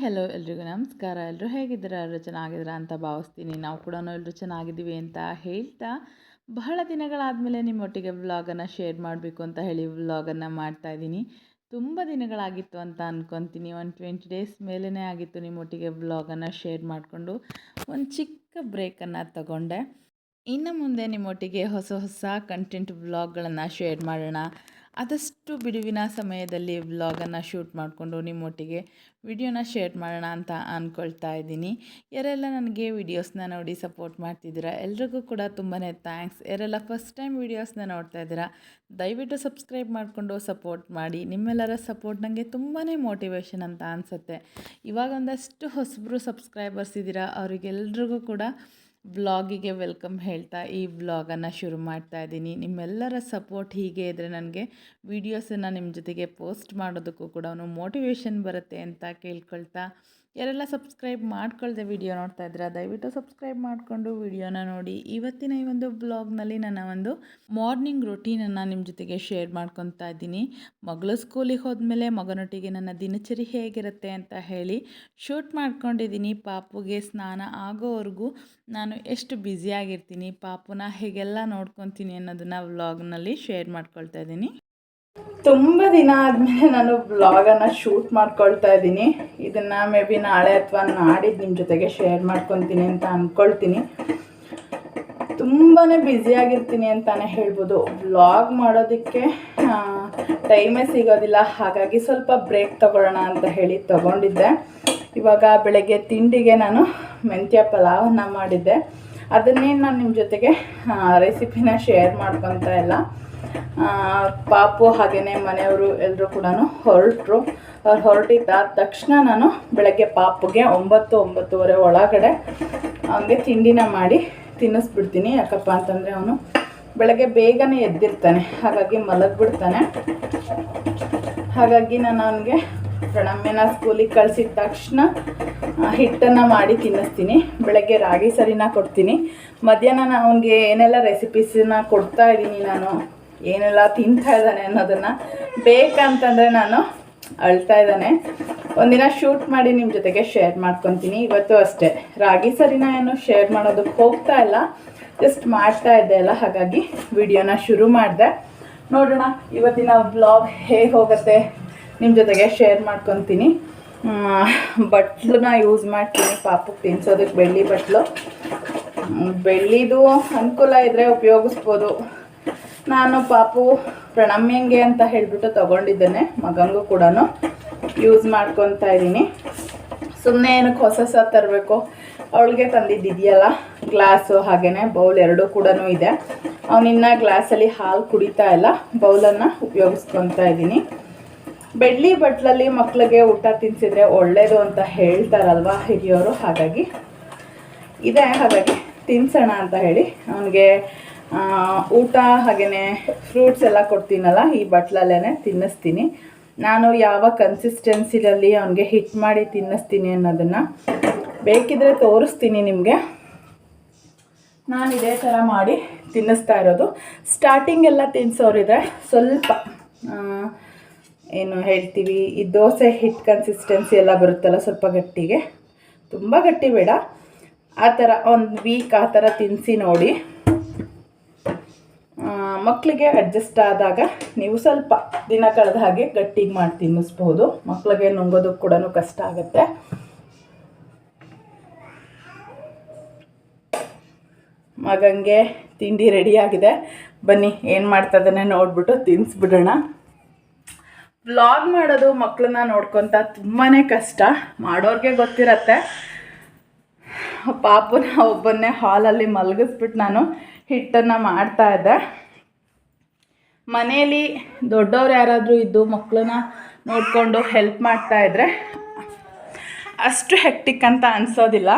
Hello ಎಲ್ರಿಗೂ ನಮಸ್ಕಾರ. ಎಲ್ಲರೂ ಹೇಗಿದ್ದೀರಾ? ಎಲ್ಲರೂ ಚೆನ್ನಾಗಿದ್ದೀರಾ ಅಂತ ಭಾವಿಸ್ತೀನಿ. ನಾವು ಕೂಡ ಎಲ್ಲರೂ ಚೆನ್ನಾಗಿದ್ದೀವಿ ಅಂತ ಹೇಳ್ತಾ ಬಹಳ ದಿನಗಳಾದಮೇಲೆ ನಿಮ್ಮೊಟ್ಟಿಗೆ ವ್ಲಾಗನ್ನು ಶೇರ್ ಮಾಡಬೇಕು ಅಂತ ಹೇಳಿ ವ್ಲಾಗನ್ನು ಮಾಡ್ತಾಯಿದ್ದೀನಿ ತುಂಬ ದಿನಗಳಾಗಿತ್ತು ಅಂತ ಅಂದ್ಕೊತೀನಿ ಒಂದು ಟ್ವೆಂಟಿ ಡೇಸ್ ಮೇಲೇ ಆಗಿತ್ತು ನಿಮ್ಮೊಟ್ಟಿಗೆ ವ್ಲಾಗನ್ನು ಶೇರ್ ಮಾಡಿಕೊಂಡು ಒಂದು ಚಿಕ್ಕ ಬ್ರೇಕನ್ನು ತಗೊಂಡೆ. ಇನ್ನು ಮುಂದೆ ನಿಮ್ಮೊಟ್ಟಿಗೆ ಹೊಸ ಹೊಸ ಕಂಟೆಂಟ್ ವ್ಲಾಗ್ಗಳನ್ನು ಶೇರ್ ಮಾಡೋಣ. ಆದಷ್ಟು ಬಿಡುವಿನ ಸಮಯದಲ್ಲಿ ವ್ಲಾಗನ್ನು ಶೂಟ್ ಮಾಡಿಕೊಂಡು ನಿಮ್ಮೊಟ್ಟಿಗೆ ವಿಡಿಯೋನ ಶೇರ್ ಮಾಡೋಣ ಅಂತ ಅಂದ್ಕೊಳ್ತಾ ಇದ್ದೀನಿ. ಯಾರೆಲ್ಲ ನನಗೆ ವಿಡಿಯೋಸ್ನ ನೋಡಿ ಸಪೋರ್ಟ್ ಮಾಡ್ತಿದ್ದೀರಾ, ಎಲ್ರಿಗೂ ಕೂಡ ತುಂಬಾ ಥ್ಯಾಂಕ್ಸ್. ಯಾರೆಲ್ಲ ಫಸ್ಟ್ ಟೈಮ್ ವೀಡಿಯೋಸ್ನ ನೋಡ್ತಾ ಇದ್ದೀರಾ, ದಯವಿಟ್ಟು ಸಬ್ಸ್ಕ್ರೈಬ್ ಮಾಡಿಕೊಂಡು ಸಪೋರ್ಟ್ ಮಾಡಿ. ನಿಮ್ಮೆಲ್ಲರ ಸಪೋರ್ಟ್ ನನಗೆ ತುಂಬಾ ಮೋಟಿವೇಶನ್ ಅಂತ ಅನಿಸುತ್ತೆ. ಇವಾಗ ಒಂದಷ್ಟು ಹೊಸಬ್ರು ಸಬ್ಸ್ಕ್ರೈಬರ್ಸ್ ಇದ್ದೀರಾ, ಅವರಿಗೆಲ್ರಿಗೂ ಕೂಡ ವ್ಲಾಗಿಗೆ ವೆಲ್ಕಮ್ ಹೇಳ್ತಾ ಈ ವ್ಲಾಗನ್ನು ಶುರು ಮಾಡ್ತಾ ಇದ್ದೀನಿ. ನಿಮ್ಮೆಲ್ಲರ ಸಪೋರ್ಟ್ ಹೀಗೆ ಇದ್ದರೆ ನನಗೆ ವೀಡಿಯೋಸನ್ನು ನಿಮ್ಮ ಜೊತೆಗೆ ಪೋಸ್ಟ್ ಮಾಡೋದಕ್ಕೂ ಕೂಡ ಮೋಟಿವೇಶನ್ ಬರುತ್ತೆ ಅಂತ ಕೇಳ್ಕೊಳ್ತಾ ಯಾರೆಲ್ಲ ಸಬ್ಸ್ಕ್ರೈಬ್ ಮಾಡ್ಕೊಳ್ಳದೆ ವಿಡಿಯೋ ನೋಡ್ತಾ ಇದ್ದೀರಾ, ದಯವಿಟ್ಟು ಸಬ್ಸ್ಕ್ರೈಬ್ ಮಾಡಿಕೊಂಡು ವಿಡಿಯೋನ ನೋಡಿ. ಇವತ್ತಿನ ಈ ಒಂದು ಬ್ಲಾಗ್ನಲ್ಲಿ ನನ್ನ ಒಂದು ಮಾರ್ನಿಂಗ್ ರೊಟೀನನ್ನು ನಿಮ್ಮ ಜೊತೆಗೆ ಶೇರ್ ಮಾಡ್ಕೊತಾ ಇದ್ದೀನಿ. ಮಗಳು ಸ್ಕೂಲಿಗೆ ಹೋದ್ಮೇಲೆ ಮಗನೊಟ್ಟಿಗೆ ನನ್ನ ದಿನಚರಿ ಹೇಗಿರುತ್ತೆ ಅಂತ ಹೇಳಿ ಶೂಟ್ ಮಾಡ್ಕೊಂಡಿದ್ದೀನಿ. ಪಾಪುಗೆ ಸ್ನಾನ ಆಗೋವರೆಗೂ ನಾನು ಎಷ್ಟು ಬ್ಯುಸಿಯಾಗಿರ್ತೀನಿ ಪಾಪುನ ಹೇಗೆಲ್ಲ ನೋಡ್ಕೊತೀನಿ ಅನ್ನೋದನ್ನು ವ್ಲಾಗ್ನಲ್ಲಿ ಶೇರ್ ಮಾಡ್ಕೊಳ್ತಾ ಇದ್ದೀನಿ. ತುಂಬ ದಿನ ಆದಮೇಲೆ ನಾನು ಬ್ಲಾಗನ್ನು ಶೂಟ್ ಮಾಡ್ಕೊಳ್ತಾ ಇದ್ದೀನಿ. ಇದನ್ನು ಮೇ ಬಿ ನಾಳೆ ಅಥವಾ ನಾಡಿದ್ದು ನಿಮ್ಮ ಜೊತೆಗೆ ಶೇರ್ ಮಾಡ್ಕೊತೀನಿ ಅಂತ ಅಂದ್ಕೊಳ್ತೀನಿ ತುಂಬಾ ಬ್ಯುಸಿಯಾಗಿರ್ತೀನಿ ಅಂತಲೇ ಹೇಳ್ಬೋದು. ಬ್ಲಾಗ್ ಮಾಡೋದಕ್ಕೆ ಟೈಮೇ ಸಿಗೋದಿಲ್ಲ. ಹಾಗಾಗಿ ಸ್ವಲ್ಪ ಬ್ರೇಕ್ ತಗೊಳ್ಳೋಣ ಅಂತ ಹೇಳಿ ತಗೊಂಡಿದ್ದೆ. ಇವಾಗ ಬೆಳಗ್ಗೆ ತಿಂಡಿಗೆ ನಾನು ಮೆಂತ್ಯ ಪಲಾವನ್ನು ಮಾಡಿದ್ದೆ. ಅದನ್ನೇ ನಾನು ನಿಮ್ಮ ಜೊತೆಗೆ ರೆಸಿಪಿನ ಶೇರ್ ಮಾಡ್ಕೊತಾ ಇಲ್ಲ. ಪಾಪು ಹಾಗೆಯೇ ಮನೆಯವರು ಎಲ್ಲರೂ ಕೂಡ ಹೊರಟರು. ಅವ್ರು ಹೊರಟಿದ್ದಾದ ತಕ್ಷಣ ನಾನು ಬೆಳಗ್ಗೆ ಪಾಪುಗೆ ಒಂಬತ್ತು, ಒಂಬತ್ತುವರೆ ಒಳಗಡೆ ಅವನಿಗೆ ತಿಂಡಿನ ಮಾಡಿ ತಿನ್ನಿಸ್ಬಿಡ್ತೀನಿ. ಯಾಕಪ್ಪ ಅಂತಂದರೆ ಅವನು ಬೆಳಗ್ಗೆ ಬೇಗನೆ ಎದ್ದಿರ್ತಾನೆ. ಹಾಗಾಗಿ ಮಲಗಿಬಿಡ್ತಾನೆ. ಹಾಗಾಗಿ ನಾನು ಅವನಿಗೆ ಪ್ರಣಮ್ಯನ ಸ್ಕೂಲಿಗೆ ಕಳಿಸಿದ ತಕ್ಷಣ ಹಿಟ್ಟನ್ನು ಮಾಡಿ ತಿನ್ನಿಸ್ತೀನಿ. ಬೆಳಗ್ಗೆ ರಾಗಿ ಸರಿನ ಕೊಡ್ತೀನಿ. ಮಧ್ಯಾಹ್ನ ಅವನಿಗೆ ಏನೆಲ್ಲ ರೆಸಿಪೀಸನ್ನ ಕೊಡ್ತಾ ಇದ್ದೀನಿ ನಾನು ಏನೆಲ್ಲ ತಿಂತಾ ಇದ್ದಾನೆ ಅನ್ನೋದನ್ನು ಬೇಕಂತಂದರೆ ನಾನು ಅಳ್ತಾ ಇದ್ದಾನೆ. ಒಂದಿನ ಶೂಟ್ ಮಾಡಿ ನಿಮ್ಮ ಜೊತೆಗೆ ಶೇರ್ ಮಾಡ್ಕೊತೀನಿ. ಇವತ್ತು ಅಷ್ಟೇ. ರಾಗಿ ಸರಿನ ಏನು ಶೇರ್ ಮಾಡೋದಕ್ಕೆ ಹೋಗ್ತಾ ಇಲ್ಲ. ಜಸ್ಟ್ ಮಾಡ್ತಾ ಇದ್ದೆ ಅಲ್ಲ, ಹಾಗಾಗಿ ವಿಡಿಯೋನ ಶುರು ಮಾಡಿದೆ. ನೋಡೋಣ, ಇವತ್ತಿನ ಬ್ಲಾಗ್ ಹೇಗೆ ಹೋಗುತ್ತೆ ನಿಮ್ಮ ಜೊತೆಗೆ ಶೇರ್ ಮಾಡ್ಕೊತೀನಿ. ಬಟ್ಲನ್ನ ಯೂಸ್ ಮಾಡ್ತೀನಿ. ಪಾಪಕ್ಕೆ ತಿನ್ಸೋದಕ್ಕೆ ಬೆಳ್ಳಿ ಬಟ್ಲು. ಬೆಳ್ಳಿದು ಅನುಕೂಲ ಇದ್ದರೆ ಉಪಯೋಗಿಸ್ಬೋದು. ನಾನು ಪಾಪು ಪ್ರಣಮ್ಯಂಗೆ ಅಂತ ಹೇಳಿಬಿಟ್ಟು ತೊಗೊಂಡಿದ್ದೇನೆ, ಮಗಂಗೂ ಕೂಡ ಯೂಸ್ ಮಾಡ್ಕೊತಾ ಇದ್ದೀನಿ. ಸುಮ್ಮನೆ ಏನಕ್ಕೆ ಹೊಸ ಹೊಸ ತರಬೇಕು? ಅವಳಿಗೆ ತಂದಿದ್ದಿದೆಯಲ್ಲ ಗ್ಲಾಸು ಹಾಗೇ ಬೌಲ್ ಎರಡೂ ಕೂಡ ಇದೆ. ಅವನಿನ್ನ ಗ್ಲಾಸಲ್ಲಿ ಹಾಲು ಕುಡಿತಾ ಇಲ್ಲ ಬೌಲನ್ನು ಉಪಯೋಗಿಸ್ಕೊತಾ ಇದ್ದೀನಿ. ಬೆಳ್ಳಿ ಬಟ್ಲಲ್ಲಿ ಮಕ್ಕಳಿಗೆ ಊಟ ತಿನ್ಸಿದ್ರೆ ಒಳ್ಳೆಯದು ಅಂತ ಹೇಳ್ತಾರಲ್ವ ಹಿರಿಯೋರು, ಹಾಗಾಗಿ. ಇದೆ, ಹಾಗಾಗಿ ತಿನ್ಸೋಣ ಅಂತ ಹೇಳಿ. ಅವನಿಗೆ ಊಟ ಹಾಗೆಯೇ ಫ್ರೂಟ್ಸ್ ಎಲ್ಲ ಕೊಡ್ತೀನಲ್ಲ ಈ ಬಟ್ಲಲ್ಲೇ ತಿನ್ನಿಸ್ತೀನಿ. ನಾನು ಯಾವ ಕನ್ಸಿಸ್ಟೆನ್ಸಿನಲ್ಲಿ ಅವನಿಗೆ ಹಿಟ್ ಮಾಡಿ ತಿನ್ನಿಸ್ತೀನಿ ಅನ್ನೋದನ್ನು ಬೇಕಿದ್ರೆ ತೋರಿಸ್ತೀನಿ ನಿಮಗೆ. ನಾನು ಇದೇ ಥರ ಮಾಡಿ ತಿನ್ನಿಸ್ತಾ ಇರೋದು. ಸ್ಟಾರ್ಟಿಂಗ್ ಎಲ್ಲ ತಿನ್ನಿಸೋರಿದ್ರೆ ಸ್ವಲ್ಪ ಏನು ಹೇಳ್ತೀವಿ, ಈ ದೋಸೆ ಹಿಟ್ ಕನ್ಸಿಸ್ಟೆನ್ಸಿ ಎಲ್ಲ ಬರುತ್ತಲ್ಲ ಸ್ವಲ್ಪ ಗಟ್ಟಿಗೆ. ತುಂಬ ಗಟ್ಟಿ ಬೇಡ. ಆ ಥರ ಒಂದು ವೀಕ್ ಆ ಥರ ತಿನ್ನಿಸಿ ನೋಡಿ. ಮಕ್ಕಳಿಗೆ ಅಡ್ಜಸ್ಟ್ ಆದಾಗ ನೀವು ಸ್ವಲ್ಪ ದಿನ ಕಳೆದ ಹಾಗೆ ಗಟ್ಟಿಗೆ ಮಾಡಿ ತಿನ್ನಿಸ್ಬೋದು. ಮಕ್ಕಳಿಗೆ ನುಂಗೋದಕ್ಕೆ ಕೂಡ ಕಷ್ಟ ಆಗುತ್ತೆ. ಮಗಂಗೆ ತಿಂಡಿ ರೆಡಿಯಾಗಿದೆ ಬನ್ನಿ, ಏನು ಮಾಡ್ತದನ್ನೇ ನೋಡ್ಬಿಟ್ಟು ತಿನ್ನಿಸ್ಬಿಡೋಣ ವ್ಲಾಗ್ ಮಾಡೋದು ಮಕ್ಕಳನ್ನ ನೋಡ್ಕೊತ ತುಂಬಾ ಕಷ್ಟ. ಮಾಡೋರಿಗೆ ಗೊತ್ತಿರತ್ತೆ. ಪಾಪನ ಒಬ್ಬನ್ನೇ ಹಾಲಲ್ಲಿ ಮಲಗಿಸ್ಬಿಟ್ಟು ನಾನು ಹಿಟ್ಟನ್ನು ಮಾಡ್ತಾ ಇದ್ದೆ. ಮನೆಯಲ್ಲಿ ದೊಡ್ಡವ್ರು ಯಾರಾದರೂ ಇದ್ದು ಮಕ್ಕಳನ್ನ ನೋಡಿಕೊಂಡು ಹೆಲ್ಪ್ ಮಾಡ್ತಾ ಇದ್ದರೆ ಅಷ್ಟು ಹೆಕ್ಟಿಕ್ ಅಂತ ಅನಿಸೋದಿಲ್ಲ.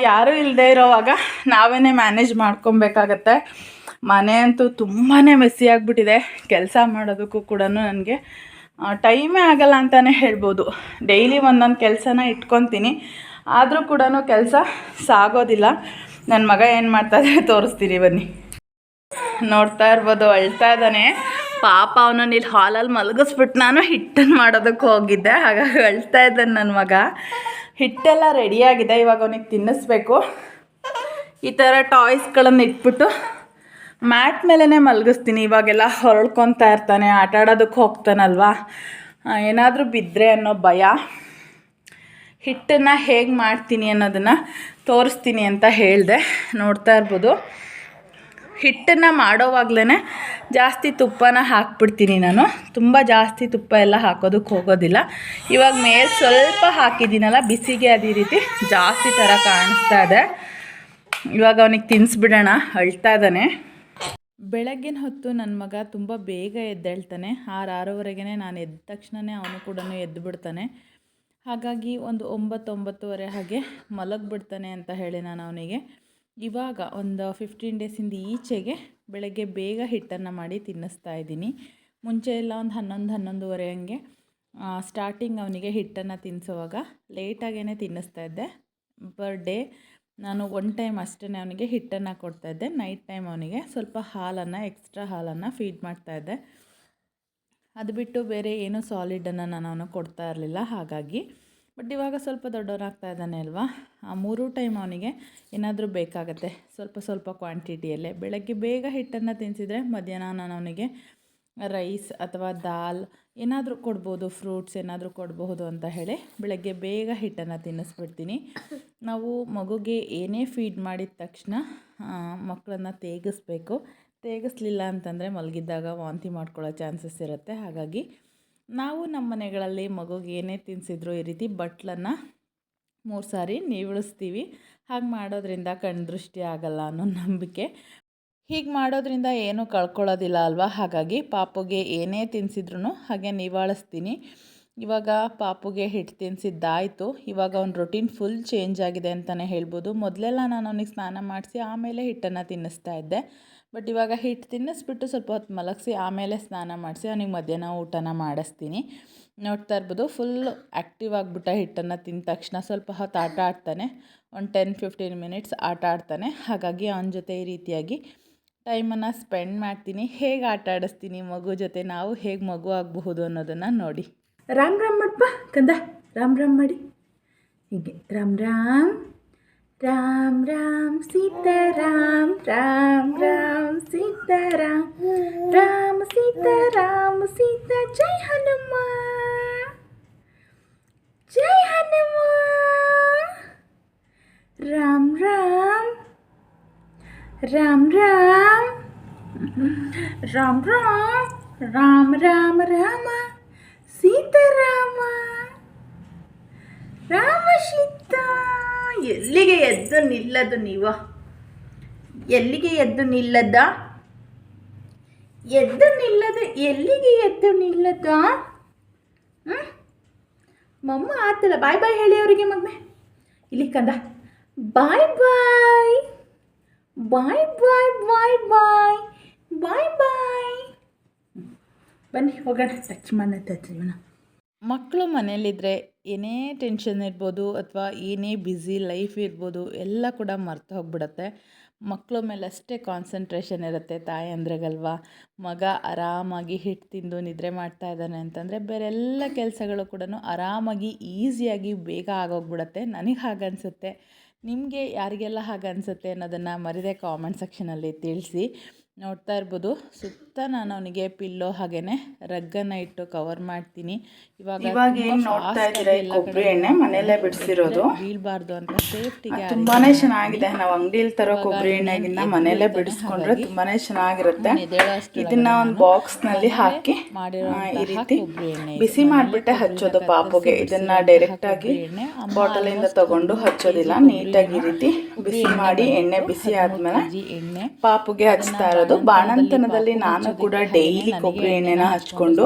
ಯಾರೂ ಇಲ್ಲದೆ ಇರೋವಾಗ ನಾವೇ ಮ್ಯಾನೇಜ್ ಮಾಡ್ಕೊಬೇಕಾಗತ್ತೆ. ಮನೆ ಅಂತೂ ತುಂಬಾ ಮೆಸ್ಸಿ ಆಗಿಬಿಟ್ಟಿದೆ. ಕೆಲಸ ಮಾಡೋದಕ್ಕೂ ಕೂಡ ನನಗೆ ಟೈಮೇ ಆಗಲ್ಲ ಅಂತಲೇ ಹೇಳ್ಬೋದು. ಡೈಲಿ ಒಂದೊಂದು ಕೆಲಸನ ಇಟ್ಕೊತೀನಿ. ಆದರೂ ಕೂಡ ಕೆಲಸ ಸಾಗೋದಿಲ್ಲ. ನನ್ನ ಮಗ ಏನು ಮಾಡ್ತಾಯಿದ್ರೆ ತೋರಿಸ್ತೀನಿ ಬನ್ನಿ. ನೋಡ್ತಾ ಇರ್ಬೋದು, ಅಳ್ತಾ ಇದ್ದಾನೆ. ಪಾಪ ಅವನನ್ನು ಇಲ್ಲಿ ಹಾಲಲ್ಲಿ ಮಲಗಿಸ್ಬಿಟ್ಟು ನಾನು ಹಿಟ್ಟನ್ನು ಮಾಡೋದಕ್ಕೆ ಹೋಗಿದ್ದೆ. ಹಾಗಾಗಿ ಅಳ್ತಾ ಇದ್ದಾನೆ ನನ್ನ ಮಗ. ಹಿಟ್ಟೆಲ್ಲ ರೆಡಿಯಾಗಿದೆ ಇವಾಗ ಅವನಿಗೆ ತಿನ್ನಿಸ್ಬೇಕು. ಈ ಥರ ಟಾಯ್ಸ್ಗಳನ್ನು ಇಟ್ಬಿಟ್ಟು ಮ್ಯಾಟ್ ಮೇಲೇ ಮಲಗಿಸ್ತೀನಿ. ಇವಾಗೆಲ್ಲ ಹೊರಳ್ಕೊತಾ ಇರ್ತಾನೆ, ಆಟ ಆಡೋದಕ್ಕೆ ಹೋಗ್ತಾನಲ್ವಾ? ಏನಾದರೂ ಬಿದ್ದರೆ ಅನ್ನೋ ಭಯ. ಹಿಟ್ಟನ್ನು ಹೇಗೆ ಮಾಡ್ತೀನಿ ಅನ್ನೋದನ್ನು ತೋರಿಸ್ತೀನಿ ಅಂತ ಹೇಳಿದೆ. ನೋಡ್ತಾ ಇರ್ಬೋದು. ಹಿಟ್ಟನ್ನು ಮಾಡೋವಾಗ್ಲೇ ಜಾಸ್ತಿ ತುಪ್ಪನ ಹಾಕ್ಬಿಡ್ತೀನಿ ನಾನು. ತುಂಬ ಜಾಸ್ತಿ ತುಪ್ಪ ಎಲ್ಲ ಹಾಕೋದಕ್ಕೆ ಹೋಗೋದಿಲ್ಲ. ಇವಾಗ ಮೇಲೆ ಸ್ವಲ್ಪ ಹಾಕಿದ್ದೀನಲ್ಲ, ಬಿಸಿಗೆ ಅದೇ ರೀತಿ ಜಾಸ್ತಿ ಥರ ಕಾಣಿಸ್ತಾ ಇದೆ. ಇವಾಗ ಅವನಿಗೆ ತಿನ್ನಿಸ್ಬಿಡೋಣ ಅಳ್ತಾ ಇದ್ದಾನೆ. ಬೆಳಗ್ಗಿನ ಹೊತ್ತು ನನ್ನ ಮಗ ತುಂಬ ಬೇಗ ಎದ್ದೇಳ್ತಾನೆ. ಆರು ಆರೂವರೆಗೆ ನಾನು ಎದ್ದ ತಕ್ಷಣವೇ ಅವನು ಕೂಡ ಎದ್ದು ಬಿಡ್ತಾನೆ. ಹಾಗಾಗಿ ಒಂದು ಒಂಬತ್ತೊಂಬತ್ತುವರೆ ಹಾಗೆ ಮಲಗಿಬಿಡ್ತಾನೆ ಅಂತ ಹೇಳಿ ನಾನು ಅವನಿಗೆ. ಇವಾಗ ಒಂದು ಫಿಫ್ಟೀನ್ ಡೇಸಿಂದ ಈಚೆಗೆ ಬೆಳಗ್ಗೆ ಬೇಗ ಹಿಟ್ಟನ್ನು ಮಾಡಿ ತಿನ್ನಿಸ್ತಾ ಇದ್ದೀನಿ. ಮುಂಚೆ ಎಲ್ಲ ಒಂದು ಹನ್ನೊಂದು, ಹನ್ನೊಂದುವರೆ ಹಂಗೆ ಸ್ಟಾರ್ಟಿಂಗ್ ಅವನಿಗೆ ಹಿಟ್ಟನ್ನು ತಿನ್ನಿಸುವಾಗ ಲೇಟಾಗೇ ತಿನ್ನಿಸ್ತಾ ಇದ್ದೆ. ಪರ್ ಡೇ ನಾನು ಒನ್ ಟೈಮ್ ಅಷ್ಟೇ ಅವನಿಗೆ ಹಿಟ್ಟನ್ನು ಕೊಡ್ತಾಯಿದ್ದೆ ನೈಟ್ ಟೈಮ್ ಅವನಿಗೆ ಸ್ವಲ್ಪ ಹಾಲನ್ನು ಎಕ್ಸ್ಟ್ರಾ ಹಾಲನ್ನು ಫೀಡ್ ಮಾಡ್ತಾ ಇದ್ದೆ. ಅದು ಬಿಟ್ಟು ಬೇರೆ ಏನೂ ಸಾಲಿಡನ್ನು ನಾನು ಅವನು ಕೊಡ್ತಾ ಇರಲಿಲ್ಲ. ಹಾಗಾಗಿ ಬಟ್ ಇವಾಗ ಸ್ವಲ್ಪ ದೊಡ್ಡವನಾಗ್ತಾ ಇದ್ದಾನೆ ಅಲ್ವಾ? ಆ ಮೂರು ಟೈಮ್ ಅವನಿಗೆ ಏನಾದರೂ ಬೇಕಾಗತ್ತೆ. ಸ್ವಲ್ಪ ಸ್ವಲ್ಪ ಕ್ವಾಂಟಿಟಿಯಲ್ಲೇ ಬೆಳಗ್ಗೆ ಬೇಗ ಹಿಟ್ಟನ್ನು ತಿನ್ನಿಸಿದರೆ ಮಧ್ಯಾಹ್ನ ನಾನು ಅವನಿಗೆ ರೈಸ್ ಅಥವಾ ದಾಲ್ ಏನಾದರೂ ಕೊಡ್ಬೋದು ಫ್ರೂಟ್ಸ್ ಏನಾದರೂ ಕೊಡಬಹುದು ಅಂತ ಹೇಳಿ ಬೆಳಗ್ಗೆ ಬೇಗ ಹಿಟ್ಟನ್ನು ತಿನ್ನಿಸ್ಬಿಡ್ತೀನಿ. ನಾವು ಮಗುಗೆ ಏನೇ ಫೀಡ್ ಮಾಡಿದ ತಕ್ಷಣ ಮಕ್ಕಳನ್ನು ತೇಗಿಸ್ಬೇಕು. ತೇಗಿಸ್ಲಿಲ್ಲ ಅಂತಂದರೆ ಮಲಗಿದ್ದಾಗ ವಾಂತಿ ಮಾಡ್ಕೊಳ್ಳೋ ಚಾನ್ಸಸ್ ಇರುತ್ತೆ. ಹಾಗಾಗಿ ನಾವು ನಮ್ಮ ಮನೆಗಳಲ್ಲಿ ಮಗುಗೆ ಏನೇ ತಿನ್ನಿಸಿದ್ರು ಈ ರೀತಿ ಬಟ್ಲನ್ನು ಮೂರು ಸಾರಿ ನೀವಿಳಿಸ್ತೀವಿ. ಹಾಗೆ ಮಾಡೋದ್ರಿಂದ ಕಣ್ದೃಷ್ಟಿ ಆಗಲ್ಲ ಅನ್ನೋ ನಂಬಿಕೆ. ಹೀಗೆ ಮಾಡೋದ್ರಿಂದ ಏನೂ ಕಳ್ಕೊಳ್ಳೋದಿಲ್ಲ ಅಲ್ವಾ? ಹಾಗಾಗಿ ಪಾಪುಗೆ ಏನೇ ತಿನ್ನಿಸಿದ್ರು ಹಾಗೆ ನಿವಾಳಿಸ್ತೀನಿ. ಇವಾಗ ಪಾಪುಗೆ ಹಿಟ್ಟು ತಿನ್ನಿಸಿದ್ದಾಯಿತು ಇವಾಗ ಅವ್ನ ರೊಟೀನ್ ಫುಲ್ ಚೇಂಜ್ ಆಗಿದೆ ಅಂತಲೇ ಹೇಳ್ಬೋದು. ಮೊದಲೆಲ್ಲ ನಾನು ಅವನಿಗೆ ಸ್ನಾನ ಮಾಡಿಸಿ ಆಮೇಲೆ ಹಿಟ್ಟನ್ನು ತಿನ್ನಿಸ್ತಾ ಇದ್ದೆ. ಬಟ್ ಇವಾಗ ಹಿಟ್ಟು ತಿನ್ನಿಸ್ಬಿಟ್ಟು ಸ್ವಲ್ಪ ಹೊತ್ತು ಮಲಗಿಸಿ ಆಮೇಲೆ ಸ್ನಾನ ಮಾಡಿಸಿ ಅವನಿಗೆ ಮಧ್ಯಾಹ್ನ ಊಟನ ಮಾಡಿಸ್ತೀನಿ. ನೋಡ್ತಾ ಇರ್ಬೋದು ಫುಲ್ ಆ್ಯಕ್ಟಿವ್ ಆಗಿಬಿಟ್ಟ ಹಿಟ್ಟನ್ನು ತಿಂದ ತಕ್ಷಣ ಸ್ವಲ್ಪ ಹೊತ್ತು ಆಟ ಆಡ್ತಾನೆ. ಒಂದು ಟೆನ್ ಫಿಫ್ಟೀನ್ ಮಿನಿಟ್ಸ್ ಆಟ ಆಡ್ತಾನೆ. ಹಾಗಾಗಿ ಅವನ ಜೊತೆ ಈ ರೀತಿಯಾಗಿ ಟೈಮನ್ನು ಸ್ಪೆಂಡ್ ಮಾಡ್ತೀನಿ. ಹೇಗೆ ಆಟ ಆಡಿಸ್ತೀನಿ ಮಗು ಜೊತೆ, ನಾವು ಹೇಗೆ ಮಗು ಆಗಬಹುದು ಅನ್ನೋದನ್ನು ನೋಡಿ. ರಾಮ್ ರಾಮ್ ಮಾಡಪ್ಪ ಕಂದ. ರಾಮ್ ರಾಮ್ ಮಾಡಿ. ಹೀಗೆ, ರಾಮ್ ರಾಮ್. ರಾಮ್ ರಾಮ್ ಸೀತಾರಾಮ್ ರಾಮ್ ರಾಮ್ ಸೀತಾರಾಮ್ ರಾಮ ಸೀತಾರಾಮ ಸೀತಾ ಜೈ ಹನುಮ ಜೈ ಹನುಮ ರಾಮ್ ರಾಮ್ ರಾಮ್ ರಾಮ್ ರಾಮ್ ರಾಮ್ ರಾಮ ರಾಮ ರಾಮ ಎಲ್ಲಿಗೆ ಎದ್ದು ನಿಲ್ಲದು ನೀವು? ಎಲ್ಲಿಗೆ ಎದ್ದು ನಿಲ್ಲದ? ಎದ್ದು ನಿಲ್ಲದ, ಎಲ್ಲಿಗೆ ಎದ್ದು ನಿಲ್ಲದ? ಮಮ್ಮ ಆತಲ್ಲ, ಬಾಯ್ ಬಾಯ್ ಹೇಳಿ ಅವರಿಗೆ ಮಗ್ನೆ ಇಲ್ಲಿ ಕಂದ. ಬಾಯ್ ಬಾಯ್. ಬಾಯ್ ಬಾಯ್ ಬಾಯ್ ಬಾಯ್. ಬಾಯ್ ಬಾಯ್. ಬನ್ನಿ, ಹೋಗೋಣ ಟಚ್ ಮಾಡೋಣ ಮಕ್ಕಳು ಮನೇಲಿದ್ದರೆ ಏನೇ ಟೆನ್ಷನ್ ಇರ್ಬೋದು ಅಥವಾ ಏನೇ ಬ್ಯುಸಿ ಲೈಫ್ ಇರ್ಬೋದು, ಎಲ್ಲ ಕೂಡ ಮರ್ತು ಹೋಗ್ಬಿಡುತ್ತೆ. ಮಕ್ಕಳ ಮೇಲೆ ಅಷ್ಟೇ ಕಾನ್ಸಂಟ್ರೇಷನ್ ಇರುತ್ತೆ ತಾಯಿ ಅಂದ್ರೆಗಲ್ವಾ. ಮಗ ಆರಾಮಾಗಿ ಹಿಟ್ಟು ತಿಂದು ನಿದ್ರೆ ಮಾಡ್ತಾ ಇದ್ದಾನೆ ಅಂತಂದರೆ ಬೇರೆಲ್ಲ ಕೆಲಸಗಳು ಕೂಡ ಆರಾಮಾಗಿ, ಈಸಿಯಾಗಿ ಬೇಗ ಆಗೋಗ್ಬಿಡತ್ತೆ. ನನಗೆ ಹಾಗನ್ಸುತ್ತೆ ನಿಮಗೆ ಯಾರಿಗೆಲ್ಲ ಹಾಗೆ ಅನಿಸುತ್ತೆ ಅನ್ನೋದನ್ನು ಮರಿದೆ ಕಾಮೆಂಟ್ ಸೆಕ್ಷನಲ್ಲಿ ತಿಳಿಸಿ. ನೋಡ್ತಾ ಇರ್ಬೋದು. ಸುತ್ತ ನಾನು ಅವನಿಗೆ ಪಿಲ್ಲೋ ಹಾಗೇನೆ ರಗ್ಗನ್ನ ಇಟ್ಟು ಕವರ್ ಮಾಡ್ತೀನಿ. ಇವಾಗ ಇವಾಗ ಏನು ನೋಡ್ತಾ ಇದ್ದೀರಾ ಈ ಕೊಬ್ಬರಿ ಎಣ್ಣೆ ಮನೆಯಲ್ಲೇ ಬಿಡಿಸಿರೋದು? ಬೀಳಬಾರ್ದು ಅಂತ ಸೇಫ್ಟಿಗೆ ತುಂಬಾನೇ ಚೆನ್ನಾಗಿದೆ. ನಾವು ಅಂಗಡಿಯಲ್ಲಿ ತರೋ ಕೊಬ್ಬರಿ ಎಣ್ಣೆಗಿಂತ ಮನೆಯಲ್ಲೇ ಬಿಡಿಸ್ಕೊಂಡ್ರೆ ತುಂಬಾನೇ ಚೆನ್ನಾಗಿರುತ್ತೆ. ಇದನ್ನ ಒಂದು ಬಾಕ್ಸ್ನಲ್ಲಿ ಹಾಕಿ ಈ ರೀತಿ ಬಿಸಿ ಮಾಡ್ಬಿಟ್ಟೆ ಹಚ್ಚೋದು ಪಾಪುಗೆ. ಇದನ್ನ ಡೈರೆಕ್ಟ್ ಆಗಿ ಬಾಟಲ್ ಇಂದ ತಗೊಂಡು ಹಚ್ಚೋದಿಲ್ಲ. ನೀಟಾಗಿ ಈ ರೀತಿ ಬಿಸಿ ಮಾಡಿ ಎಣ್ಣೆ ಬಿಸಿ ಆದ್ಮೇಲೆ ಎಣ್ಣೆ ಪಾಪುಗೆ ಹಚ್ತಾ ಇರೋದು. ಬಾಣಂತನದಲ್ಲಿ ನಾನು ಕೂಡ ಡೈಲಿ ಕೊಬ್ಬರಿ ಎಣ್ಣೆನ ಹಚ್ಕೊಂಡು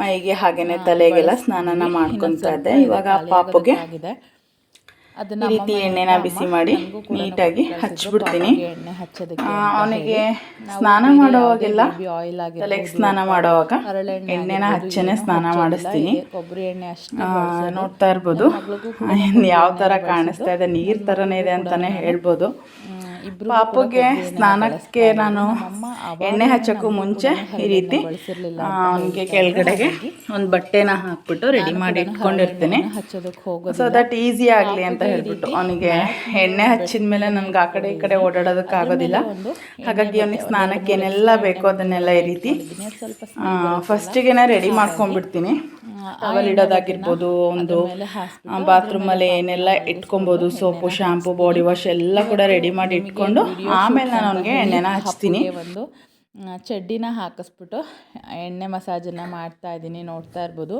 ಮೈಗೆ ಹಾಗೇನೆ ತಲೆಗೆಲ್ಲ ಸ್ನಾನನ ಮಾಡ್ಕೊಂತಾ ಇದ್ದೆ. ಇವಾಗ ಪಾಪುಗೆ ಆಗಿದೆ ಈ ಅದನ್ನ ರೀತಿ ಎಣ್ಣೆನ ಬಿಸಿ ಮಾಡಿ ನೀಟಾಗಿ ಹಚ್ಬಿಡ್ತೀನಿ. ಅವನಿಗೆ ಸ್ನಾನ ಮಾಡೋವಾಗೆಲ್ಲ ತಲೆಗೆ ಸ್ನಾನ ಮಾಡೋವಾಗ ಎಣ್ಣೆನ ಹಚ್ಚನೆ ಸ್ನಾನ ಮಾಡಿಸ್ತೀನಿ. ಕೊಬ್ಬರಿ ಎಣ್ಣೆ ನೋಡ್ತಾ ಇರ್ಬೋದು. ಯಾವ ತರ ಕಾಣಿಸ್ತಾ ಇದೆ? ನೀರ್ ತರನೇ ಇದೆ ಅಂತಾನೆ ಹೇಳ್ಬೋದು. ಪಾಪುಗೆ ಸ್ನಾನಕ್ಕೆ ನಾನು ಎಣ್ಣೆ ಹಚ್ಚಕ್ಕೂ ಮುಂಚೆ ಈ ರೀತಿ ಅವನಿಗೆ ಕೆಳಗಡೆಗೆ. ಒಂದು ಬಟ್ಟೆನ ಹಾಕ್ಬಿಟ್ಟು ರೆಡಿ ಮಾಡಿ ಇಟ್ಕೊಂಡಿರ್ತೀನಿ. ಸೊ ದಟ್ ಈಸಿ ಆಗಲಿ ಅಂತ ಹೇಳ್ಬಿಟ್ಟು ಅವನಿಗೆ ಎಣ್ಣೆ ಹಚ್ಚಿದ ಮೇಲೆ ನನ್ಗೆ ಆ ಕಡೆ ಈ ಕಡೆ ಓಡಾಡೋದಕ್ಕೆ ಆಗೋದಿಲ್ಲ. ಹಾಗಾಗಿ ಅವನಿಗೆ ಸ್ನಾನಕ್ಕೆ ಏನೆಲ್ಲ ಬೇಕೋ ಅದನ್ನೆಲ್ಲ ಈ ರೀತಿ ಫಸ್ಟಿಗೆ ಫಸ್ಟಿಗೆನೇ ರೆಡಿ ಮಾಡ್ಕೊಂಡ್ಬಿಡ್ತೀನಿ. ಟವಲ್ ಇಡೋದಾಗಿರ್ಬೋದು ಒಂದು ಬಾತ್ರೂಮಲ್ಲಿ ಏನೆಲ್ಲ ಇಟ್ಕೊಬೋದು ಸೋಪು ಶಾಂಪು ಬಾಡಿ ವಾಶ್ ಎಲ್ಲ ಕೂಡ ರೆಡಿ ಮಾಡಿ ಇಟ್ಕೊಂಡು ಆಮೇಲೆ ನಾನು ಅವನಿಗೆ ಎಣ್ಣೆನ ಹಚ್ತೀನಿ. ಒಂದು ಚಡ್ಡಿನ ಹಾಕಿಸ್ಬಿಟ್ಟು ಎಣ್ಣೆ ಮಸಾಜನ್ನು ಮಾಡ್ತಾ ಇದ್ದೀನಿ ನೋಡ್ತಾ ಇರ್ಬೋದು.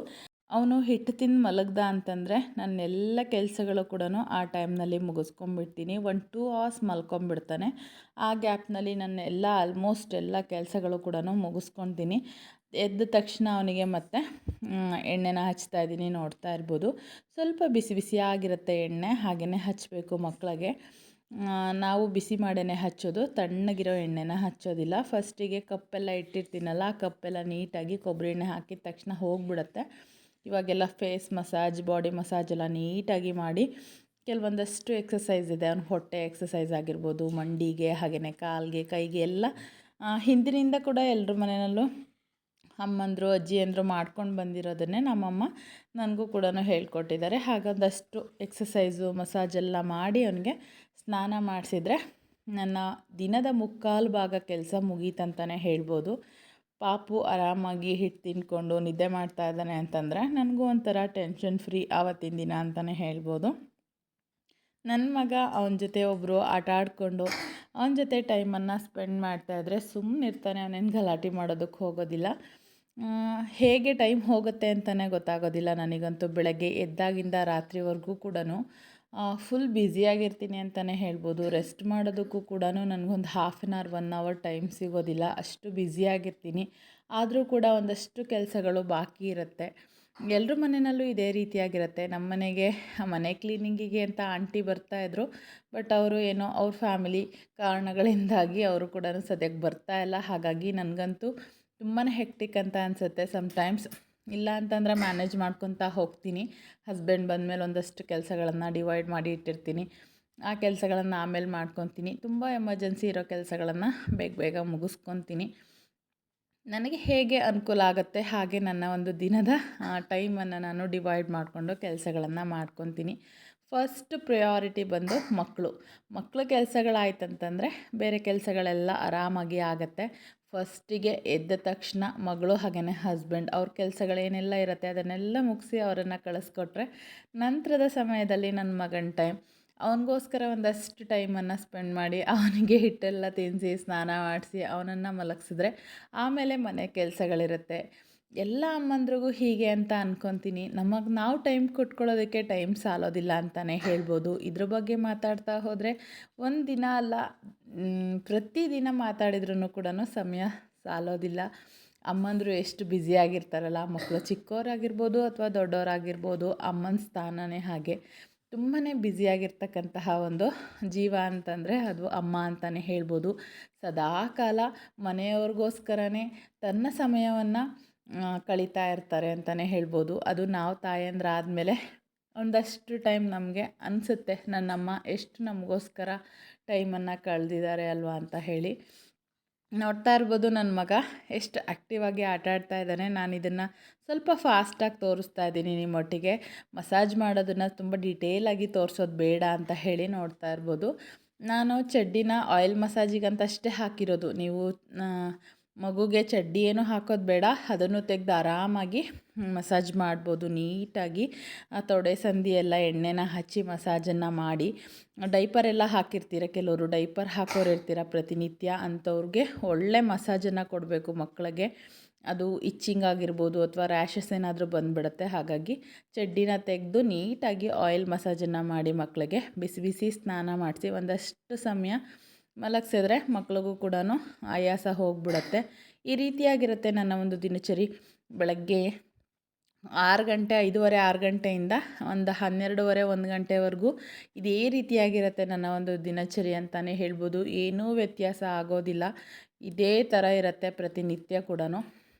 ಅವನು ಹಿಟ್ಟು ತಿಂದು ಮಲಗ್ದ ಅಂತಂದರೆ ನನ್ನ ಎಲ್ಲ ಕೆಲಸಗಳು ಕೂಡ ಆ ಟೈಮ್ನಲ್ಲಿ ಮುಗಿಸ್ಕೊಂಡ್ಬಿಡ್ತೀನಿ. ಒನ್ ಟೂ ಅವರ್ಸ್ ಮಲ್ಕೊಂಬಿಡ್ತಾನೆ ಆ ಗ್ಯಾಪ್ನಲ್ಲಿ ನನ್ನ ಎಲ್ಲ ಆಲ್ಮೋಸ್ಟ್ ಎಲ್ಲ ಕೆಲಸಗಳು ಕೂಡ ಮುಗಿಸ್ಕೊತೀನಿ ಎದ್ದ ತಕ್ಷಣ ಅವನಿಗೆ ಮತ್ತೆ ಎಣ್ಣೆನ ಹಚ್ತಾ ಇದ್ದೀನಿ, ನೋಡ್ತಾ ಇರ್ಬೋದು. ಸ್ವಲ್ಪ ಬಿಸಿ ಬಿಸಿಯಾಗಿರುತ್ತೆ ಎಣ್ಣೆ ಹಾಗೆಯೇ ಹಚ್ಚಬೇಕು ಮಕ್ಕಳಿಗೆ. ನಾವು ಬಿಸಿ ಮಾಡೇ ಹಚ್ಚೋದು, ತಣ್ಣಗಿರೋ ಎಣ್ಣೆನ ಹಚ್ಚೋದಿಲ್ಲ. ಫಸ್ಟಿಗೆ ಕಪ್ಪೆಲ್ಲ ಇಟ್ಟಿರ್ತೀನಲ್ಲ, ಆ ಕಪ್ಪೆಲ್ಲ ನೀಟಾಗಿ ಕೊಬ್ಬರಿ ಎಣ್ಣೆ ಹಾಕಿದ ತಕ್ಷಣ ಹೋಗ್ಬಿಡುತ್ತೆ. ಇವಾಗೆಲ್ಲ ಫೇಸ್ ಮಸಾಜ್, ಬಾಡಿ ಮಸಾಜ್ ಎಲ್ಲ ನೀಟಾಗಿ ಮಾಡಿ, ಕೆಲವೊಂದಷ್ಟು ಎಕ್ಸಸೈಸ್ ಇದೆ. ಅವ್ನ ಹೊಟ್ಟೆ ಎಕ್ಸಸೈಸ್ ಆಗಿರ್ಬೋದು, ಮಂಡಿಗೆ ಹಾಗೆಯೇ ಕಾಲಿಗೆ, ಕೈಗೆ ಎಲ್ಲ ಹಿಂದಿನಿಂದ ಕೂಡ ಎಲ್ಲರ ಮನೆಯಲ್ಲೂ ಅಮ್ಮಂದರು, ಅಜ್ಜಿಯಂದರು ಮಾಡ್ಕೊಂಡು ಬಂದಿರೋದನ್ನೇ ನಮ್ಮಮ್ಮ ನನಗೂ ಕೂಡ ಹೇಳ್ಕೊಟ್ಟಿದ್ದಾರೆ. ಹಾಗಾದಷ್ಟು ಎಕ್ಸಸೈಸು ಮಸಾಜ್ ಎಲ್ಲ ಮಾಡಿ ಅವನಿಗೆ ಸ್ನಾನ ಮಾಡಿಸಿದ್ರೆ ನನ್ನ ದಿನದ ಮುಕ್ಕಾಲು ಭಾಗ ಕೆಲಸ ಮುಗೀತಂತಲೇ ಹೇಳ್ಬೋದು. ಪಾಪು ಆರಾಮಾಗಿ ಹಿಟ್ಟು ತಿಂದ್ಕೊಂಡು ನಿದ್ದೆ ಮಾಡ್ತಾ ಇದ್ದಾನೆ ಅಂತಂದರೆ ನನಗೂ ಒಂಥರ ಟೆನ್ಷನ್ ಫ್ರೀ ಆವತ್ತಿನ ದಿನ ಅಂತಲೇ ಹೇಳ್ಬೋದು. ನನ್ನ ಮಗ ಅವನ ಜೊತೆ ಒಬ್ಬರು ಆಟ ಆಡಿಕೊಂಡು ಅವನ ಜೊತೆ ಟೈಮನ್ನು ಸ್ಪೆಂಡ್ ಮಾಡ್ತಾಯಿದ್ರೆ ಸುಮ್ಮನೆ ಇರ್ತಾನೆ ಅವನೇನು ಗಲಾಟೆ ಮಾಡೋದಕ್ಕೆ ಹೋಗೋದಿಲ್ಲ. ಹೇಗೆ ಟೈಮ್ ಹೋಗುತ್ತೆ ಅಂತಲೇ ಗೊತ್ತಾಗೋದಿಲ್ಲ ನನಗಂತೂ ಬೆಳಗ್ಗೆ ಎದ್ದಾಗಿಂದ ರಾತ್ರಿವರೆಗೂ ಕೂಡ ಫುಲ್ ಬ್ಯುಸಿಯಾಗಿರ್ತೀನಿ ಅಂತಲೇ ಹೇಳ್ಬೋದು. ರೆಸ್ಟ್ ಮಾಡೋದಕ್ಕೂ ಕೂಡ ನನಗೊಂದು half an hour one hour time ಸಿಗೋದಿಲ್ಲ. ಅಷ್ಟು ಬ್ಯುಸಿಯಾಗಿರ್ತೀನಿ ಆದರೂ ಕೂಡ ಒಂದಷ್ಟು ಕೆಲಸಗಳು ಬಾಕಿ ಇರುತ್ತೆ. ಎಲ್ಲರ ಮನೆಯಲ್ಲೂ ಇದೇ ರೀತಿಯಾಗಿರುತ್ತೆ. ನಮ್ಮ ಮನೆಗೆ, ಮನೆ ಕ್ಲೀನಿಂಗಿಗೆ ಅಂತ ಆಂಟಿ ಬರ್ತಾಯಿದ್ರು ಬಟ್ ಅವರು ಏನೋ, ಅವ್ರ ಫ್ಯಾಮಿಲಿ ಕಾರಣಗಳಿಂದಾಗಿ ಅವರು ಕೂಡ ಸದ್ಯಕ್ಕೆ ಬರ್ತಾ ಇಲ್ಲ. ಹಾಗಾಗಿ ನನಗಂತೂ ತುಂಬಾ ಹೆಕ್ಟಿಕ್ ಅಂತ ಅನಿಸುತ್ತೆ ಸಮ್ಟೈಮ್ಸ್ ಇಲ್ಲ ಅಂತಂದರೆ ಮ್ಯಾನೇಜ್ ಮಾಡ್ಕೊತಾ ಹೋಗ್ತೀನಿ. ಹಸ್ಬೆಂಡ್ ಬಂದಮೇಲೆ ಒಂದಷ್ಟು ಕೆಲಸಗಳನ್ನು ಡಿವೈಡ್ ಮಾಡಿ ಇಟ್ಟಿರ್ತೀನಿ. ಆ ಕೆಲಸಗಳನ್ನು ಆಮೇಲೆ ಮಾಡ್ಕೊತೀನಿ. ತುಂಬ ಎಮರ್ಜೆನ್ಸಿ ಇರೋ ಕೆಲಸಗಳನ್ನು ಬೇಗ ಬೇಗ ಮುಗಿಸ್ಕೊತೀನಿ. ನನಗೆ ಹೇಗೆ ಅನುಕೂಲ ಆಗುತ್ತೆ ಹಾಗೆ ನನ್ನ ಒಂದು ದಿನದ ಟೈಮನ್ನು ನಾನು ಡಿವೈಡ್ ಮಾಡಿಕೊಂಡು ಕೆಲಸಗಳನ್ನು ಮಾಡ್ಕೊತೀನಿ. ಫಸ್ಟ್ ಪ್ರಿಯಾರಿಟಿ ಬಂದು ಮಕ್ಕಳು ಮಕ್ಕಳು ಕೆಲಸಗಳಾಯ್ತಂತಂದರೆ ಬೇರೆ ಕೆಲಸಗಳೆಲ್ಲ ಆರಾಮಾಗಿ ಆಗುತ್ತೆ. ಫಸ್ಟಿಗೆ ಎದ್ದ ತಕ್ಷಣ ಮಗಳು ಹಾಗೆಯೇ ಹಸ್ಬೆಂಡ್ ಅವ್ರ ಕೆಲಸಗಳೇನೆಲ್ಲ ಇರುತ್ತೆ, ಅದನ್ನೆಲ್ಲ ಮುಗಿಸಿ ಅವರನ್ನು ಕಳಿಸ್ಕೊಟ್ರೆ ನಂತರದ ಸಮಯದಲ್ಲಿ ನನ್ನ ಮಗನ ಟೈಮ್ ಅವನಿಗೋಸ್ಕರ ಒಂದಷ್ಟು ಟೈಮನ್ನು ಸ್ಪೆಂಡ್ ಮಾಡಿ ಅವನಿಗೆ ಹಿಟ್ಟೆಲ್ಲ ತಿನ್ನಿಸಿ ಸ್ನಾನ ಮಾಡಿಸಿ, ಅವನನ್ನು ಮಲಗಿಸಿದ್ರೆ ಆಮೇಲೆ ಮನೆ ಕೆಲಸಗಳಿರುತ್ತೆ. ಎಲ್ಲ ಅಮ್ಮಂದ್ರಿಗೂ ಹೀಗೆ ಅಂತ ಅನ್ಕೊತೀನಿ. ನಮಗೆ ನಾವು ಟೈಮ್ ಕೊಟ್ಕೊಳ್ಳೋದಕ್ಕೆ ಟೈಮ್ ಸಾಲೋದಿಲ್ಲ ಅಂತಲೇ ಹೇಳ್ಬೋದು. ಇದ್ರ ಬಗ್ಗೆ ಮಾತಾಡ್ತಾ ಹೋದರೆ ಒಂದು ದಿನ ಅಲ್ಲ ಪ್ರತಿದಿನ ಮಾತಾಡಿದ್ರೂ ಕೂಡ ಸಮಯ ಸಾಲೋದಿಲ್ಲ. ಅಮ್ಮಂದರು ಎಷ್ಟು ಬ್ಯುಸಿಯಾಗಿರ್ತಾರಲ್ಲ ಮಕ್ಕಳು ಚಿಕ್ಕವರಾಗಿರ್ಬೋದು ಅಥವಾ ದೊಡ್ಡವರಾಗಿರ್ಬೋದು ಅಮ್ಮನ ಸ್ಥಾನನೇ ಹಾಗೆ. ತುಂಬಾ ಬ್ಯುಸಿಯಾಗಿರ್ತಕ್ಕಂತಹ ಒಂದು ಜೀವ ಅಂತಂದರೆ ಅದು ಅಮ್ಮ ಅಂತಲೇ ಹೇಳ್ಬೋದು. ಸದಾ ಕಾಲ ಮನೆಯವ್ರಿಗೋಸ್ಕರನೇ ತನ್ನ ಸಮಯವನ್ನು ಕಳೀತಾ ಇರ್ತಾರೆ ಅಂತಲೇ ಹೇಳ್ಬೋದು. ಅದು ನಾವು ತಾಯಂದ್ರಾದಮೇಲೆ ಒಂದಷ್ಟು ಟೈಮ್ ನಮಗೆ ಅನಿಸುತ್ತೆ, ನನ್ನಮ್ಮ ಎಷ್ಟು ನಮಗೋಸ್ಕರ ಟೈಮನ್ನು ಕಳೆದಿದ್ದಾರೆ ಅಲ್ವಾ ಅಂತ ಹೇಳಿ. ನೋಡ್ತಾ ಇರ್ಬೋದು ನನ್ನ ಮಗ ಎಷ್ಟು ಆ್ಯಕ್ಟಿವ್ ಆಗಿ ಆಟ ಆಡ್ತಾ ಇದ್ದಾನೆ. ನಾನು ಇದನ್ನು ಸ್ವಲ್ಪ ಫಾಸ್ಟಾಗಿ ತೋರಿಸ್ತಾ ಇದ್ದೀನಿ ನಿಮ್ಮೊಟ್ಟಿಗೆ. ಮಸಾಜ್ ಮಾಡೋದನ್ನು ತುಂಬ ಡೀಟೇಲಾಗಿ ತೋರಿಸೋದು ಬೇಡ ಅಂತ ಹೇಳಿ ನೋಡ್ತಾ ಇರ್ಬೋದು. ನಾನು ಚಡ್ಡಿನ ಆಯಿಲ್ ಮಸಾಜಿಗಂತಷ್ಟೇ ಹಾಕಿರೋದು. ನೀವು ಮಗುಗೆ ಚಡ್ಡಿ ಏನು ಹಾಕೋದು ಬೇಡ, ಅದನ್ನು ತೆಗೆದು ಆರಾಮಾಗಿ ಮಸಾಜ್ ಮಾಡ್ಬೋದು. ನೀಟಾಗಿ ತೊಡೆ ಸಂದಿ ಎಲ್ಲ, ಎಣ್ಣೆನ ಹಚ್ಚಿ ಮಸಾಜನ್ನು ಮಾಡಿ. ಡೈಪರ್ ಎಲ್ಲ ಹಾಕಿರ್ತೀರ? ಕೆಲವರು ಡೈಪರ್ ಹಾಕೋರು ಇರ್ತೀರ ಪ್ರತಿನಿತ್ಯ, ಅಂಥವ್ರಿಗೆ ಒಳ್ಳೆ ಮಸಾಜನ್ನು ಕೊಡಬೇಕು ಮಕ್ಕಳಿಗೆ. ಅದು ಇಚ್ಚಿಂಗ್ ಆಗಿರ್ಬೋದು ಅಥವಾ ರ್ಯಾಷಸ್ ಏನಾದರೂ ಬಂದುಬಿಡುತ್ತೆ, ಹಾಗಾಗಿ ಚಡ್ಡಿನ ತೆಗೆದು ನೀಟಾಗಿ ಆಯಿಲ್ ಮಸಾಜನ್ನು ಮಾಡಿ ಮಕ್ಕಳಿಗೆ. ಬಿಸಿ ಬಿಸಿ ಸ್ನಾನ ಮಾಡಿಸಿ ಒಂದಷ್ಟು ಸಮಯ ಮಲಗಿಸಿದ್ರೆ ಮಕ್ಳಿಗೂ ಕೂಡ ಆಯಾಸ ಹೋಗ್ಬಿಡತ್ತೆ. ಈ ರೀತಿಯಾಗಿರುತ್ತೆ ನನ್ನ ಒಂದು ದಿನಚರಿ. ಬೆಳಗ್ಗೆ ಆರು ಗಂಟೆ, ಐದೂವರೆ, ಆರು ಗಂಟೆಯಿಂದ ಒಂದು ಹನ್ನೆರಡೂವರೆ, ಒಂದು ಗಂಟೆವರೆಗೂ ಇದೇ ರೀತಿಯಾಗಿರುತ್ತೆ ನನ್ನ ಒಂದು ದಿನಚರಿ ಅಂತಲೇ ಹೇಳ್ಬೋದು. ಏನೂ ವ್ಯತ್ಯಾಸ ಆಗೋದಿಲ್ಲ. ಇದೇ ಥರ ಇರುತ್ತೆ ಪ್ರತಿನಿತ್ಯ ಕೂಡ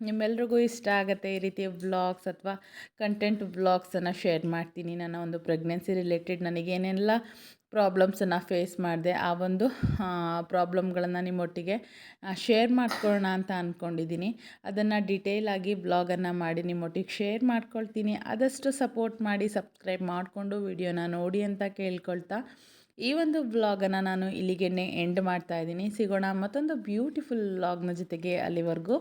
ನಿಮ್ಮೆಲ್ರಿಗೂ ಇಷ್ಟ ಆಗುತ್ತೆ ಈ ರೀತಿ ವ್ಲಾಗ್ಸ್ ಅಥವಾ ಕಂಟೆಂಟ್ ವ್ಲಾಗ್ಸನ್ನು ಶೇರ್ ಮಾಡ್ತೀನಿ. ನನ್ನ ಒಂದು ಪ್ರೆಗ್ನೆನ್ಸಿ ರಿಲೇಟೆಡ್ ನನಗೇನೆಲ್ಲ ಪ್ರಾಬ್ಲಮ್ಸನ್ನು ಫೇಸ್ ಮಾಡಿದೆ. ಆ ಒಂದು ಪ್ರಾಬ್ಲಮ್ಗಳನ್ನು ನಿಮ್ಮೊಟ್ಟಿಗೆ ಶೇರ್ ಮಾಡ್ಕೊಳ್ಳೋಣ ಅಂತ ಅಂದ್ಕೊಂಡಿದ್ದೀನಿ ಅದನ್ನು ಡಿಟೇಲಾಗಿ ಬ್ಲಾಗನ್ನು ಮಾಡಿ ನಿಮ್ಮೊಟ್ಟಿಗೆ ಶೇರ್ ಮಾಡ್ಕೊಳ್ತೀನಿ. ಆದಷ್ಟು ಸಪೋರ್ಟ್ ಮಾಡಿ, ಸಬ್ಸ್ಕ್ರೈಬ್ ಮಾಡಿಕೊಂಡು ವಿಡಿಯೋನ ನೋಡಿ ಅಂತ ಕೇಳ್ಕೊಳ್ತಾ, ಈ ಒಂದು ವ್ಲಾಗನ್ನು ನಾನು ಇಲ್ಲಿಗೆ ಎಂಡ್ ಮಾಡ್ತಾ ಇದ್ದೀನಿ. ಸಿಗೋಣ ಮತ್ತೊಂದು ಬ್ಯೂಟಿಫುಲ್ ವ್ಲಾಗ್ನ ಜೊತೆಗೆ ಅಲ್ಲಿವರೆಗೂ.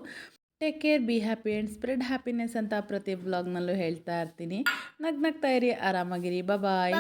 Take care, be happy and spread happiness ಅಂತ ಪ್ರತಿ ವ್ಲಾಗ್ನಲ್ಲೂ ಹೇಳ್ತಾ ಇರ್ತೀನಿ. ನಗ್ ನಗ್ತಾ ಇರಿ, ಆರಾಮಾಗಿರಿ. ಬಾಯ್